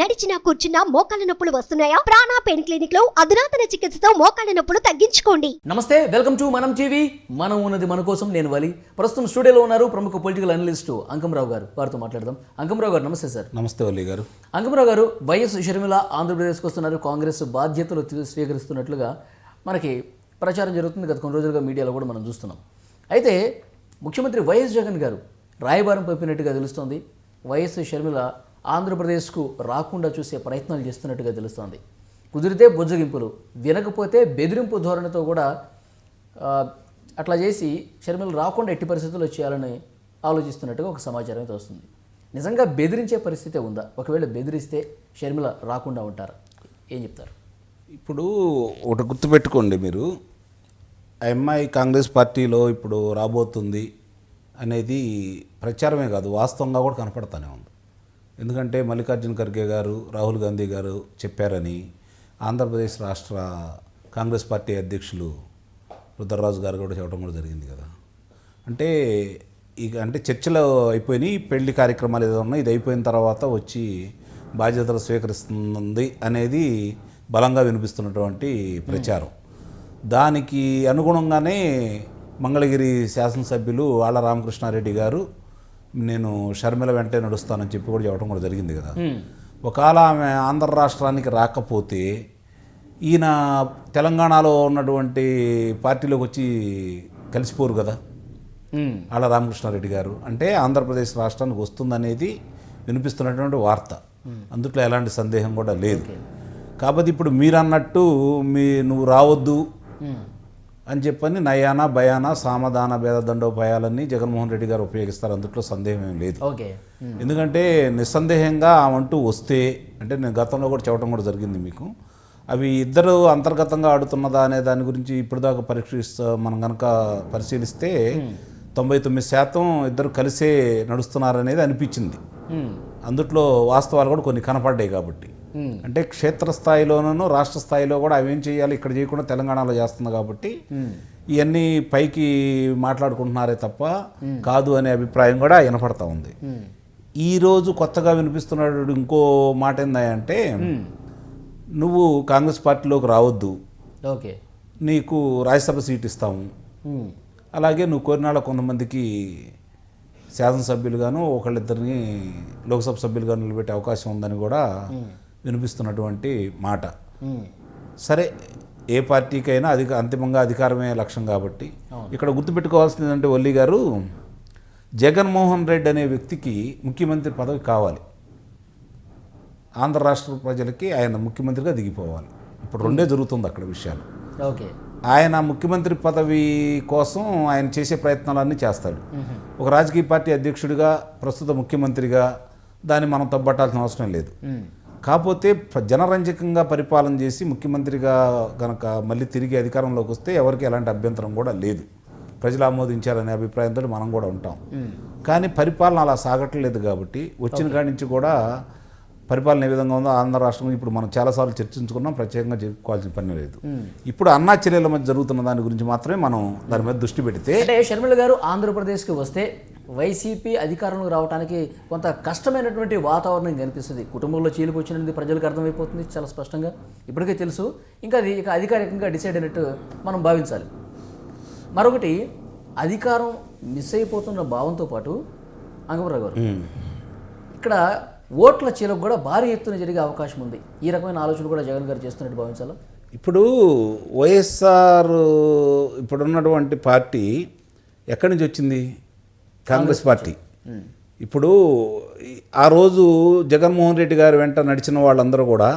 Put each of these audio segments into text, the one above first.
నడిచినా కూర్చున్నా మోకాళ్ళ నొప్పులు వస్తున్నాయా? ప్రాణా పెయిన్ క్లినిక్లో అధునాతన చికిత్సతో మోకాళ్ళ నొప్పులు తగ్గించుకోండి. నమస్తే వెల్కమ్ టు మనం టీవీ. మనం ఉన్నది మన కోసం నేను వలి. ప్రస్తుతం స్టూడియోలో ఉన్నారు ప్రముఖ పొలిటికల్ అనలిస్టు అంకమరావు గారు. వారితో మాట్లాడదాం. అంకమరావు గారు నమస్తే సార్. నమస్తే వల్లి గారు. అంకమరావు గారు వైఎస్ షర్మిల ఆంధ్రప్రదేశ్కి వస్తున్నారు. కాంగ్రెస్ బాధ్యతలు స్వీకరిస్తున్నట్లుగా మనకి ప్రచారం జరుగుతుంది. గత కొన్ని రోజులుగా మీడియాలో కూడా మనం చూస్తున్నాం. అయితే ముఖ్యమంత్రి వైఎస్ జగన్ గారు రాయబారం పంపినట్టుగా తెలుస్తోంది. వైఎస్ షర్మిల ఆంధ్రప్రదేశ్కు రాకుండా చూసే ప్రయత్నాలు చేస్తున్నట్టుగా తెలుస్తోంది. కుదిరితే బుజ్జగింపులు వినకపోతే బెదిరింపు ధోరణితో కూడా అట్లా చేసి షర్మిల రాకుండా ఎట్టి పరిస్థితుల్లో చేయాలని ఆలోచిస్తున్నట్టుగా ఒక సమాచారం అయితే వస్తుంది. నిజంగా బెదిరించే పరిస్థితే ఉందా? ఒకవేళ బెదిరిస్తే షర్మిల రాకుండా ఉంటారు? ఏం చెప్తారు? ఇప్పుడు ఒకటి గుర్తుపెట్టుకోండి మీరు. ఎంఐ అమ్మాయి కాంగ్రెస్ పార్టీలో ఇప్పుడు రాబోతుంది అనేది ప్రచారమే కాదు వాస్తవంగా కూడా కనపడతానే ఉంది. ఎందుకంటే మల్లికార్జున ఖర్గే గారు రాహుల్ గాంధీ గారు చెప్పారని ఆంధ్రప్రదేశ్ రాష్ట్ర కాంగ్రెస్ పార్టీ అధ్యక్షులు రుద్రరాజు గారు కూడా చెప్పడం కూడా జరిగింది కదా. అంటే ఇక అంటే చర్చలు అయిపోయినాయి పెళ్ళి కార్యక్రమాలు ఏదో ఉన్నాయి ఇది అయిపోయిన తర్వాత వచ్చి బాధ్యతలు స్వీకరిస్తుంది అనేది బలంగా వినిపిస్తున్నటువంటి ప్రచారం. దానికి అనుగుణంగానే మంగళగిరి శాసనసభ్యులు ఆళ్ళ రామకృష్ణారెడ్డి గారు నేను షర్మిల వెంటే నడుస్తానని చెప్పి కూడా చెప్పడం కూడా జరిగింది కదా. ఒకవేళ ఆమె ఆంధ్ర రాష్ట్రానికి రాకపోతే ఈయన తెలంగాణలో ఉన్నటువంటి పార్టీలోకి వచ్చి కలిసిపోరు కదా. ఆళ్ళ రామకృష్ణారెడ్డి గారు. అంటే ఆంధ్రప్రదేశ్ రాష్ట్రానికి వస్తుందనేది వినిపిస్తున్నటువంటి వార్త. అందుట్లో ఎలాంటి సందేహం కూడా లేదు. కాబట్టి ఇప్పుడు మీరు అన్నట్టు మీ నువ్వు రావద్దు. అని చెప్పని నయాన భయాన సామధాన భేద దండోపాయాలన్నీ జగన్మోహన్ రెడ్డి గారు ఉపయోగిస్తారు. అందుట్లో సందేహం ఏం లేదు. ఓకే. ఎందుకంటే నిస్సందేహంగా ఆమంటూ వస్తే అంటే నేను గతంలో కూడా చెప్పడం కూడా జరిగింది మీకు అవి ఇద్దరు అంతర్గతంగా ఆడుతున్నదా అనే దాని గురించి ఇప్పుడు దాకా పరీక్షిస్తా మనం కనుక పరిశీలిస్తే తొంభై తొమ్మిది శాతం ఇద్దరు కలిసే నడుస్తున్నారనేది అనిపించింది. అందుట్లో వాస్తవాలు కూడా కొన్ని కనపడ్డాయి కాబట్టి. అంటే క్షేత్రస్థాయిలోనూ రాష్ట్ర స్థాయిలో కూడా అవేం చేయాలి? ఇక్కడ చేయకుండా తెలంగాణలో చేస్తుంది కాబట్టి ఇవన్నీ పైకి మాట్లాడుకుంటున్నారే తప్ప కాదు అనే అభిప్రాయం కూడా వినపడతా ఉంది. ఈ రోజు కొత్తగా వినిపిస్తున్నాడు ఇంకో మాట ఏందంటే నువ్వు కాంగ్రెస్ పార్టీలోకి రావద్దు. ఓకే. నీకు రాజ్యసభ సీట్ ఇస్తాము. అలాగే నువ్వు కోరినాళ్ళ కొంతమందికి శాసనసభ్యులుగాను ఒకళ్ళిద్దరిని లోక్సభ సభ్యులుగా నిలబెట్టే అవకాశం ఉందని కూడా వినిపిస్తున్నటువంటి మాట. సరే ఏ పార్టీకైనా అధిక అంతిమంగా అధికారమే లక్ష్యం కాబట్టి ఇక్కడ గుర్తుపెట్టుకోవాల్సింది ఏంటంటే వల్లి గారు జగన్మోహన్ రెడ్డి అనే వ్యక్తికి ముఖ్యమంత్రి పదవి కావాలి. ఆంధ్ర రాష్ట్ర ప్రజలకి ఆయన ముఖ్యమంత్రిగా దిగిపోవాలి. ఇప్పుడు రెండే జరుగుతుంది అక్కడ విషయాలు. ఓకే. ఆయన ముఖ్యమంత్రి పదవి కోసం ఆయన చేసే ప్రయత్నాలన్నీ చేస్తాడు. ఒక రాజకీయ పార్టీ అధ్యక్షుడిగా ప్రస్తుత ముఖ్యమంత్రిగా దాన్ని మనం తప్పట్టాల్సిన అవసరం లేదు. కాకపోతే జనరంజకంగా పరిపాలన చేసి ముఖ్యమంత్రిగా గనక మళ్ళీ తిరిగి అధికారంలోకి వస్తే ఎవరికి ఎలాంటి అభ్యంతరం కూడా లేదు. ప్రజలు ఆమోదించారనే అభిప్రాయంతో మనం కూడా ఉంటాం. కానీ పరిపాలన అలా సాగట్లేదు కాబట్టి వచ్చిన కాడి నుంచి కూడా పరిపాలన ఏ విధంగా ఉందో ఆంధ్ర రాష్ట్రం ఇప్పుడు మనం చాలాసార్లు చర్చించుకున్నాం ప్రత్యేకంగా చెప్పుకోవాల్సిన పని లేదు. ఇప్పుడు అన్నా చెల్లెల మధ్య జరుగుతున్న దాని గురించి మాత్రమే మనం దాని మీద దృష్టి పెడితే అంటే షర్మిల గారు ఆంధ్రప్రదేశ్కి వస్తే వైసీపీ అధికారంలోకి రావడానికి కొంత కష్టమైనటువంటి వాతావరణం కనిపిస్తుంది. కుటుంబంలో చీలికి వచ్చినది ప్రజలకు అర్థమైపోతుంది చాలా స్పష్టంగా. ఇప్పటికే తెలుసు. ఇంకా అది ఇక అధికారికంగా డిసైడ్ అయినట్టు మనం భావించాలి. మరొకటి అధికారం మిస్ అయిపోతున్న భావంతో పాటు అంగమరావు గారు ఇక్కడ ఓట్ల చీలకు కూడా భారీ ఎత్తున జరిగే అవకాశం ఉంది. ఈ రకమైన ఆలోచన కూడా జగన్ గారు చేస్తున్నట్టు భావించాలా? ఇప్పుడు వైఎస్ఆర్ ఇప్పుడున్నటువంటి పార్టీ ఎక్కడి నుంచి వచ్చింది? కాంగ్రెస్ పార్టీ. ఇప్పుడు ఆ రోజు జగన్మోహన్ రెడ్డి గారి వెంట నడిచిన వాళ్ళందరూ కూడా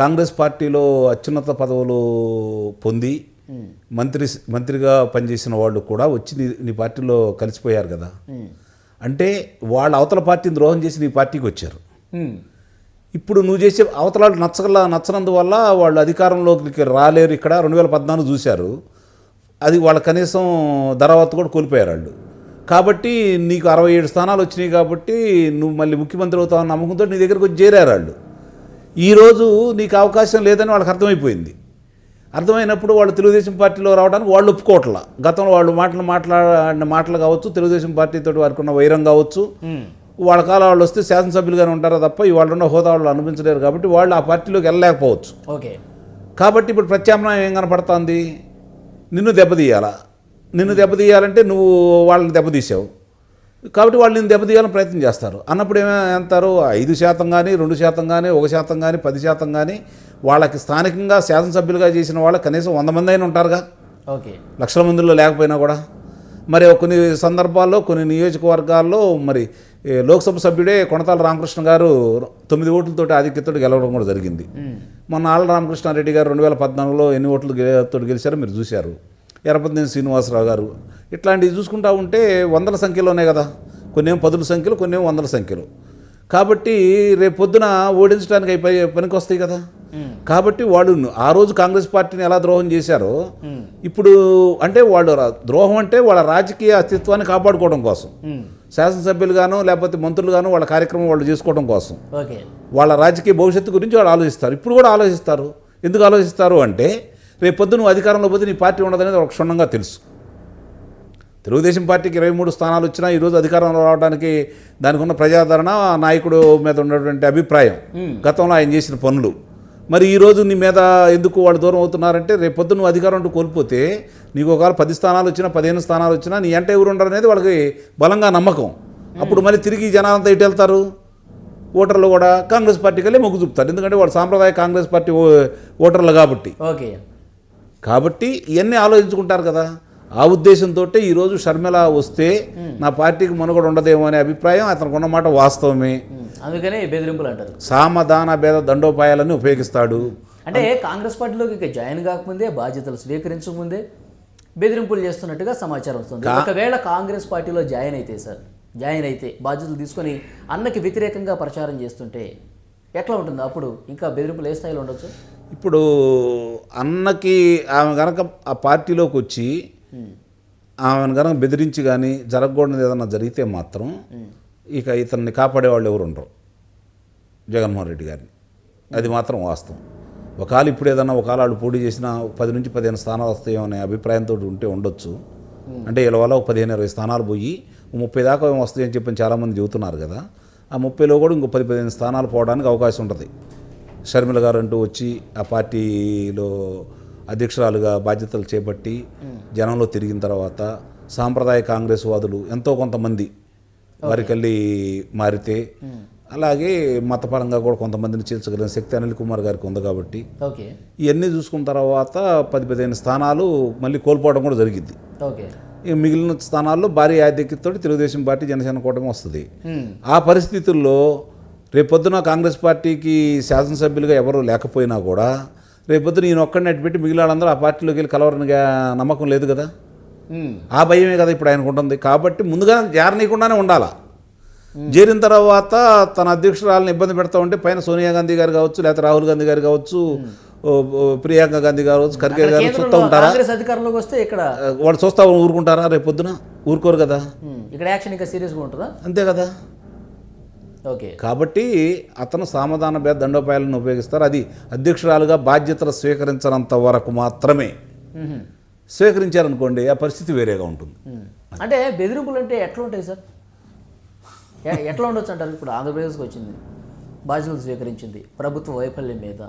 కాంగ్రెస్ పార్టీలో అత్యున్నత పదవులు పొంది మంత్రి మంత్రిగా పనిచేసిన వాళ్ళు కూడా వచ్చి నీ పార్టీలో కలిసిపోయారు కదా. అంటే వాళ్ళ అవతల పార్టీని ద్రోహం చేసి నీ పార్టీకి వచ్చారు. ఇప్పుడు నువ్వు చేసే అవతలాలు నచ్చగల నచ్చనందువల్ల వాళ్ళు అధికారంలోకి రాలేరు ఇక్కడ. రెండు వేల పద్నాలుగు చూశారు. అది వాళ్ళ కనీసం ధరావత్తు కూడా కోల్పోయారు వాళ్ళు. కాబట్టి నీకు అరవై ఏడు స్థానాలు వచ్చినాయి కాబట్టి నువ్వు మళ్ళీ ముఖ్యమంత్రి అవుతావు నమ్మకంతో నీ దగ్గరకు వచ్చి చేరారు వాళ్ళు. ఈరోజు నీకు అవకాశం లేదని వాళ్ళకి అర్థమైపోయింది. అర్థమైనప్పుడు వాళ్ళు తెలుగుదేశం పార్టీలో రావడానికి వాళ్ళు ఒప్పుకోవట్లా. గతంలో వాళ్ళు మాటలు మాట్లాడిన మాటలు కావచ్చు తెలుగుదేశం పార్టీతో వారికి ఉన్న వైరం కావచ్చు. వాళ్ళ కాలం వాళ్ళు వస్తే శాసనసభ్యులుగానే ఉంటారా తప్ప వాళ్ళు ఉన్న హోదా వాళ్ళు అనిపించలేరు కాబట్టి వాళ్ళు ఆ పార్టీలోకి వెళ్ళలేకపోవచ్చు. ఓకే. కాబట్టి ఇప్పుడు ప్రత్యామ్నాయం ఏం కనపడుతోంది? నిన్ను దెబ్బతీయాలా నిన్ను దెబ్బతీయాలంటే నువ్వు వాళ్ళని దెబ్బతీసావు కాబట్టి వాళ్ళు నిన్ను దెబ్బతీయాలని ప్రయత్నం చేస్తారు. అన్నప్పుడు ఏమంటారు ఐదు శాతం కానీ రెండు శాతం కానీ ఒక శాతం కానీ పది శాతం కానీ వాళ్ళకి స్థానికంగా శాసనసభ్యులుగా చేసిన వాళ్ళు కనీసం వంద మంది అయినా ఉంటారుగా. ఓకే. లక్షల మందిలో లేకపోయినా కూడా. మరి కొన్ని సందర్భాల్లో కొన్ని నియోజకవర్గాల్లో మరి లోక్సభ సభ్యుడే కొనతాల రామకృష్ణ గారు తొమ్మిది ఓట్లతోటి ఆధిక్యతతో గెలవడం కూడా జరిగింది. మొన్న ఆళ్ళ రామకృష్ణారెడ్డి గారు రెండు వేల పద్నాలుగులో ఎన్ని ఓట్లు తోటి గెలిచారో మీరు చూశారు. ఎర్రపతినేని శ్రీనివాసరావు గారు. ఇట్లాంటివి చూసుకుంటా ఉంటే వందల సంఖ్యలోనే కదా. కొన్ని ఏమో పదుల సంఖ్యలు కొన్ని ఏమో వందల సంఖ్యలు. కాబట్టి రేపు పొద్దున ఓడించడానికి అయిపోయి పనికి వస్తాయి కదా. కాబట్టి వాళ్ళు ఆ రోజు కాంగ్రెస్ పార్టీని ఎలా ద్రోహం చేశారో ఇప్పుడు అంటే వాళ్ళు ద్రోహం అంటే వాళ్ళ రాజకీయ అస్తిత్వాన్ని కాపాడుకోవడం కోసం. శాసనసభ్యులుగాను లేకపోతే మంత్రులుగాను వాళ్ళ కార్యక్రమం వాళ్ళు చేసుకోవడం కోసం. వాళ్ళ రాజకీయ భవిష్యత్తు గురించి వాళ్ళు ఆలోచిస్తారు. ఇప్పుడు కూడా ఆలోచిస్తారు. ఎందుకు ఆలోచిస్తారు అంటే రేపు పొద్దు నువ్వు అధికారంలో పోతే నీ పార్టీ ఉండదనేది ఒక క్షుణ్ణంగా తెలుసు. తెలుగుదేశం పార్టీకి ఇరవై మూడు స్థానాలు వచ్చినా ఈరోజు అధికారంలో రావడానికి దానికి ఉన్న ప్రజాదరణ నాయకుడు మీద ఉన్నటువంటి అభిప్రాయం. గతంలో ఆయన చేసిన పనులు. మరి ఈరోజు నీ మీద ఎందుకు వాళ్ళు దూరం అవుతున్నారంటే రేపు పొద్దు నువ్వు అధికారం అంటూ కోల్పోతే నీకు ఒకవేళ పది స్థానాలు వచ్చినా పదిహేను స్థానాలు వచ్చినా నీ అంటే ఎవరు ఉండరు అనేది వాళ్ళకి బలంగా నమ్మకం. అప్పుడు మళ్ళీ తిరిగి జనాలంతా ఇటు వెళ్తారు? ఓటర్లు కూడా కాంగ్రెస్ పార్టీకి వెళ్ళి మొగ్గు చూపుతారు. ఎందుకంటే వాళ్ళు సాంప్రదాయ కాంగ్రెస్ పార్టీ ఓటర్లు కాబట్టి. ఓకే. కాబట్టి ఇవన్నీ ఆలోచించుకుంటారు కదా. ఆ ఉద్దేశంతో ఈరోజు షర్మిల వస్తే నా పార్టీకి మనుగడ ఉండదేమో అనే అభిప్రాయం అతనికి ఉన్నమాట వాస్తవమే. అందుకనే బెదిరింపులు అంటారు. సామధాన భేద దండోపాయాలను ఉపయోగిస్తాడు. అంటే కాంగ్రెస్ పార్టీలోకి ఇక జాయిన్ కాకముందే బాధ్యతలు స్వీకరించకముందే బెదిరింపులు చేస్తున్నట్టుగా సమాచారం వస్తుంది. ఒకవేళ కాంగ్రెస్ పార్టీలో జాయిన్ అయితే సార్ జాయిన్ అయితే బాధ్యతలు తీసుకొని అన్నకి వ్యతిరేకంగా ప్రచారం చేస్తుంటే ఎట్లా ఉంటుంది? అప్పుడు ఇంకా బెదిరింపులు ఏ స్థాయిలో ఉండొచ్చు? ఇప్పుడు అన్నకి ఆమె గనక ఆ పార్టీలోకి వచ్చి ఆమెను కనుక బెదిరించి కానీ జరగకూడదు ఏదన్నా జరిగితే మాత్రం ఇక ఇతన్ని కాపాడేవాళ్ళు ఎవరు ఉండరు. జగన్మోహన్ రెడ్డి గారిని. అది మాత్రం వాస్తవం. ఒకవేళ ఇప్పుడు ఏదన్నా ఒకవేళ వాళ్ళు పోటీ చేసినా పది నుంచి పదిహేను స్థానాలు వస్తాయో అనే అభిప్రాయంతో ఉంటే ఉండొచ్చు. అంటే ఇలా వల్ల ఒక పదిహేను ఇరవై స్థానాలు పోయి ముప్పై దాకా ఏమి వస్తాయని చెప్పి చాలామంది చెబుతున్నారు కదా. ఆ ముప్పైలో కూడా ఇంకో పది పదిహేను స్థానాలు పోవడానికి అవకాశం ఉంటుంది. షర్మిల గారు అంటూ వచ్చి ఆ పార్టీలో అధ్యక్షురాలుగా బాధ్యతలు చేపట్టి జనంలో తిరిగిన తర్వాత సాంప్రదాయ కాంగ్రెస్ వాదులు ఎంతో కొంతమంది వారికెళ్ళి మారితే అలాగే మతపరంగా కూడా కొంతమందిని చేర్చగలిగిన శక్తి అనిల్ కుమార్ గారికి ఉంది కాబట్టి ఇవన్నీ చూసుకున్న తర్వాత పది పదిహేను స్థానాలు మళ్ళీ కోల్పోవడం కూడా జరిగింది ఈ మిగిలిన స్థానాల్లో భారీ ఆధిక్యతతో తెలుగుదేశం పార్టీ జనసేన కూటమి వస్తుంది. ఆ పరిస్థితుల్లో రేపొద్దున కాంగ్రెస్ పార్టీకి శాసనసభ్యులుగా ఎవరు లేకపోయినా కూడా రేపొద్దున ఈయన ఒక్కడిని అట్టుపెట్టి మిగిలిన వాళ్ళందరూ ఆ పార్టీలోకి వెళ్ళి కలవరని నమ్మకం లేదు కదా? ఆ భయమే కదా ఇప్పుడు ఆయనకు ఉంటుంది. కాబట్టి ముందుగా జారనీయకుండానే ఉండాలా? చేరిన తర్వాత తన అధ్యక్షురాలను ఇబ్బంది పెడతా ఉంటే పైన సోనియా గాంధీ గారు కావచ్చు లేకపోతే రాహుల్ గాంధీ గారు కావచ్చు ప్రియాంక గాంధీ గారు కావచ్చు ఖర్గే గారు చూస్తూ ఉంటారా? అధికారంలోకి వస్తే ఇక్కడ వాళ్ళు చూస్తా ఊరుకుంటారా రేపు పొద్దున ఊరుకోరు కదా? ఇక్కడ యాక్షన్ ఇంకా సీరియస్గా ఉంటుందా? అంతే కదా? ఓకే. కాబట్టి అతను సామధాన భేద దండోపాయాలను ఉపయోగిస్తారు. అది అధ్యక్షురాలుగా బాధ్యతలు స్వీకరించినంత వరకు మాత్రమే. స్వీకరించారనుకోండి ఆ పరిస్థితి వేరేగా ఉంటుంది. అంటే బెదిరింపులు అంటే ఎట్లా ఉంటాయి సార్? ఎట్లా ఉండొచ్చు అంటారు? ఇప్పుడు ఆంధ్రప్రదేశ్కి వచ్చింది బాధ్యతలు స్వీకరించింది ప్రభుత్వ వైఫల్యం మీద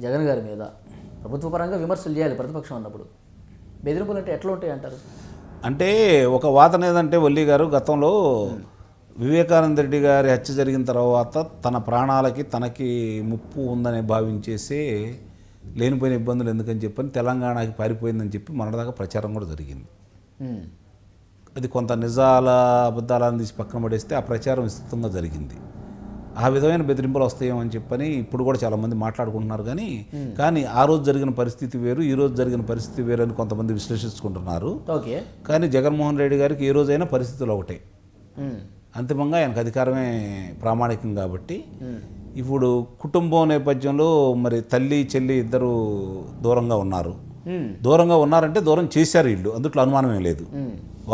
జగన్ గారి మీద. ప్రభుత్వ పరంగా విమర్శలు చేయాలి ప్రతిపక్షం అన్నప్పుడు. బెదిరింపులు అంటే ఎట్లా ఉంటాయి అంటారు? అంటే ఒక వాదన ఏదంటే వల్లి గారు గతంలో వివేకానంద రెడ్డి గారి హత్య జరిగిన తర్వాత తన ప్రాణాలకి తనకి ముప్పు ఉందని భావించేసి లేనిపోయిన ఇబ్బందులు ఎందుకని చెప్పని తెలంగాణకి పారిపోయిందని చెప్పి మొన్నటిదాకా ప్రచారం కూడా జరిగింది. అది కొంత నిజాల అబద్ధాలను తీసి పక్కన పడేస్తే ఆ ప్రచారం విస్తృతంగా జరిగింది. ఆ విధమైన బెదిరింపులు వస్తాయేమో అని చెప్పని ఇప్పుడు కూడా చాలామంది మాట్లాడుకుంటున్నారు కానీ కానీ ఆ రోజు జరిగిన పరిస్థితి వేరు ఈ రోజు జరిగిన పరిస్థితి వేరు అని కొంతమంది విశ్లేషించుకుంటున్నారు. ఓకే. కానీ జగన్మోహన్ రెడ్డి గారికి ఏ రోజైనా పరిస్థితులు ఒకటే. అంతిమంగా ఆయనకు అధికారమే ప్రామాణికం కాబట్టి ఇప్పుడు కుటుంబం నేపథ్యంలో మరి తల్లి చెల్లి ఇద్దరు దూరంగా ఉన్నారు. దూరంగా ఉన్నారంటే దూరం చేశారు వీళ్ళు అందుట్లో అనుమానమే లేదు.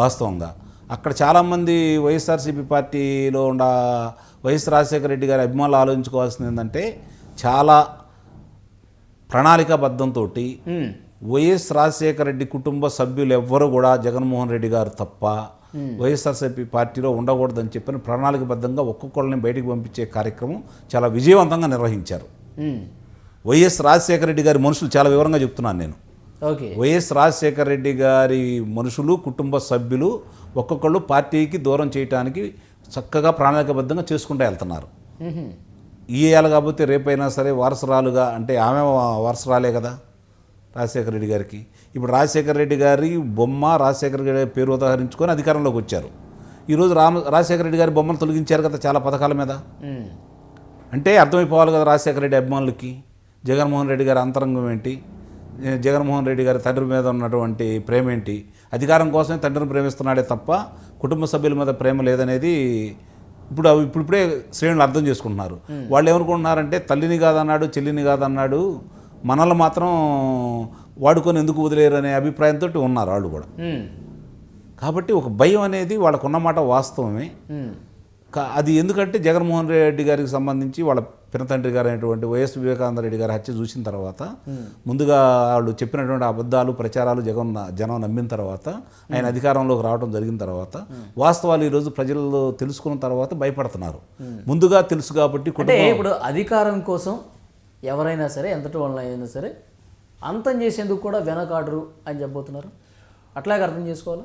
వాస్తవంగా అక్కడ చాలామంది వైఎస్ఆర్సీపీ పార్టీలో ఉన్న వైఎస్ రాజశేఖర రెడ్డి గారి అభిమానులు ఆలోచించుకోవాల్సింది ఏంటంటే చాలా ప్రణాళికాబద్ధంతో. వైఎస్ రాజశేఖర రెడ్డి కుటుంబ సభ్యులు ఎవ్వరూ కూడా జగన్మోహన్ రెడ్డి గారు తప్ప వైఎస్ఆర్సీపీ పార్టీలో ఉండకూడదని చెప్పిన ప్రణాళికబద్ధంగా ఒక్కొక్కళ్ళని బయటికి పంపించే కార్యక్రమం చాలా విజయవంతంగా నిర్వహించారు. వైఎస్ రాజశేఖర రెడ్డి గారి మనుషులు చాలా వివరంగా చెప్తున్నాను నేను ఓకే వైఎస్ రాజశేఖర రెడ్డి గారి మనుషులు కుటుంబ సభ్యులు ఒక్కొక్కళ్ళు పార్టీకి దూరం చేయడానికి చక్కగా ప్రణాళికబద్ధంగా చేసుకుంటూ వెళ్తున్నారు. ఇయ్యాలి కాకపోతే రేపైనా సరే వారసురాలుగా అంటే ఆమె వారసురాలే కదా రాజశేఖర రెడ్డి గారికి. ఇప్పుడు రాజశేఖర రెడ్డి గారి బొమ్మ రాజశేఖర రెడ్డి గారి పేరు ఉదాహరించుకొని అధికారంలోకి వచ్చారు. ఈరోజు రామ రాజశేఖర రెడ్డి గారి బొమ్మను తొలగించారు కదా చాలా పథకాల మీద. అంటే అర్థమైపోవాలి కదా రాజశేఖర రెడ్డి అభిమానులకి. జగన్మోహన్ రెడ్డి గారి అంతరంగం ఏంటి? జగన్మోహన్ రెడ్డి గారి తండ్రి మీద ఉన్నటువంటి ప్రేమ ఏంటి? అధికారం కోసమే తండ్రిని ప్రేమిస్తున్నాడే తప్ప కుటుంబ సభ్యుల మీద ప్రేమ లేదనేది ఇప్పుడు అవి ఇప్పుడిప్పుడే శ్రేణులు అర్థం చేసుకుంటున్నారు. వాళ్ళు ఏమనుకుంటున్నారంటే తల్లిని కాదన్నాడు చెల్లిని కాదన్నాడు మనల్ని మాత్రం వాడుకొని ఎందుకు వదిలేరు అనే అభిప్రాయంతో ఉన్నారు వాళ్ళు కూడా. కాబట్టి ఒక భయం అనేది వాళ్ళకున్న మాట వాస్తవమే. అది ఎందుకంటే జగన్మోహన్ రెడ్డి గారికి సంబంధించి వాళ్ళ పినతండ్రి గారు అయినటువంటి వైఎస్ వివేకానంద రెడ్డి గారి హత్య చూసిన తర్వాత ముందుగా వాళ్ళు చెప్పినటువంటి అబద్ధాలు ప్రచారాలు జగన్ జనం నమ్మిన తర్వాత ఆయన అధికారంలోకి రావడం జరిగిన తర్వాత వాస్తవాలు ఈరోజు ప్రజలు తెలుసుకున్న తర్వాత భయపడుతున్నారు. ముందుగా తెలుసు కాబట్టి ఇప్పుడు అధికారం కోసం ఎవరైనా సరే ఎంతటి వాళ్ళని అయినా సరే అంతం చేసేందుకు కూడా వెనకాడరు అని చెప్పబోతున్నారు. అట్లాగే అర్థం చేసుకోవాలా?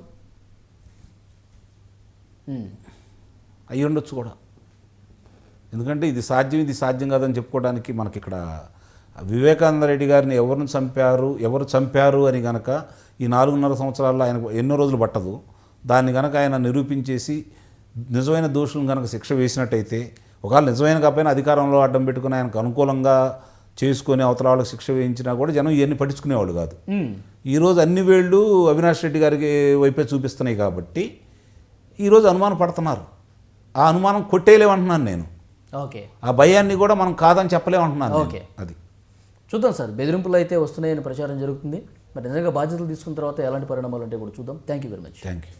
అయి ఉండొచ్చు కూడా. ఎందుకంటే ఇది సాధ్యం ఇది సాధ్యం కాదని చెప్పుకోవడానికి మనకి ఇక్కడ వివేకానంద రెడ్డి గారిని ఎవరిని చంపారు ఎవరు చంపారు అని గనక ఈ నాలుగున్నర సంవత్సరాల్లో ఆయన ఎన్నో రోజులు పట్టదు. దాన్ని గనక ఆయన నిరూపించేసి నిజమైన దోషులను కనుక శిక్ష వేసినట్టయితే ఒకవేళ నిజమైన కాకపోయినా అధికారంలో అడ్డం పెట్టుకుని ఆయనకు అనుకూలంగా చేసుకొని అవతల వాళ్ళకి శిక్ష వేయించినా కూడా జనం ఇవన్నీ పట్టించుకునేవాళ్ళు కాదు. ఈరోజు అన్ని వేళ్ళు అవినాష్ రెడ్డి గారికి వైపే చూపిస్తున్నాయి కాబట్టి ఈరోజు అనుమానం పడుతున్నారు. ఆ అనుమానం కొట్టేయలేమంటున్నాను నేను. ఓకే. ఆ భయాన్ని కూడా మనం కాదని చెప్పలేమంటున్నాను నేను. ఓకే. అది. చూద్దాం సార్. బెదిరింపులు అయితే వస్తున్నాయని ప్రచారం జరుగుతుంది. మరి నిజంగా బాధ్యతలు తీసుకున్న తర్వాత ఎలాంటి పరిణామాలు అంటే కూడా చూద్దాం. Thank you very much thank you